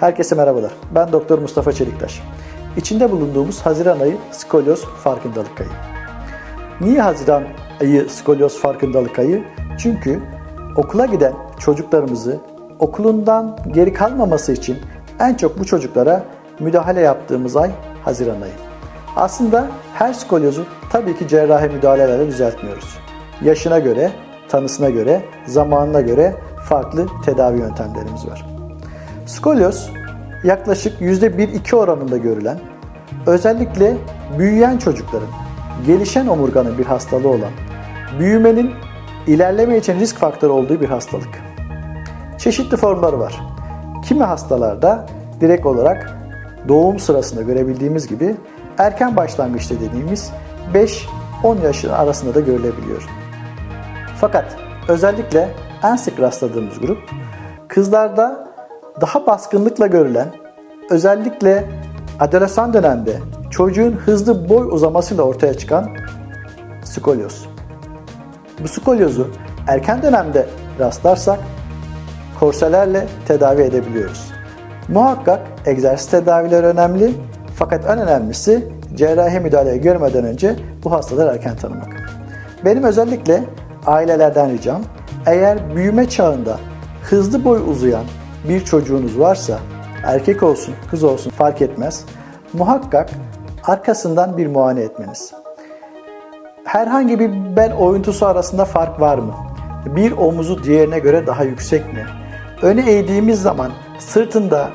Herkese merhabalar. Ben Doktor Mustafa Çeliktaş. İçinde bulunduğumuz Haziran ayı skolyoz farkındalık ayı. Niye Haziran ayı skolyoz farkındalık ayı? Çünkü okula giden çocuklarımızı okulundan geri kalmaması için en çok bu çocuklara müdahale yaptığımız ay Haziran ayı. Aslında her skolyozu tabii ki cerrahi müdahalelerle düzeltmiyoruz. Yaşına göre, tanısına göre, zamanına göre farklı tedavi yöntemlerimiz var. Skolyoz yaklaşık %1-2 oranında görülen, özellikle büyüyen çocukların gelişen omurganın bir hastalığı olan, büyümenin ilerleme için risk faktörü olduğu bir hastalık. Çeşitli formları var. Kimi hastalarda direkt olarak doğum sırasında görebildiğimiz gibi erken başlangıçta dediğimiz 5-10 yaşın arasında da görülebiliyor. Fakat özellikle en sık rastladığımız grup kızlarda daha baskınlıkla görülen, özellikle adolesan dönemde çocuğun hızlı boy uzamasıyla ortaya çıkan skolyoz. Bu skolyozu erken dönemde rastlarsak korselerle tedavi edebiliyoruz. Muhakkak egzersiz tedaviler önemli fakat en önemlisi cerrahi müdahale görmeden önce bu hastaları erken tanımak. Benim özellikle ailelerden ricam eğer büyüme çağında hızlı boy uzayan bir çocuğunuz varsa erkek olsun kız olsun fark etmez muhakkak arkasından bir muayene etmeniz. Herhangi bir bel oyuntusu arasında fark var mı? Bir omuzu diğerine göre daha yüksek mi? Öne eğdiğimiz zaman sırtında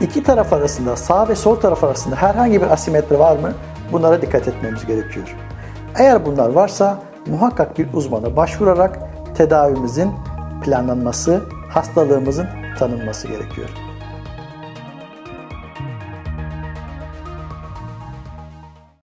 iki taraf arasında sağ ve sol taraf arasında herhangi bir asimetri var mı? Bunlara dikkat etmemiz gerekiyor. Eğer bunlar varsa muhakkak bir uzmana başvurarak tedavimizin planlanması, hastalığımızın tanınması gerekiyor.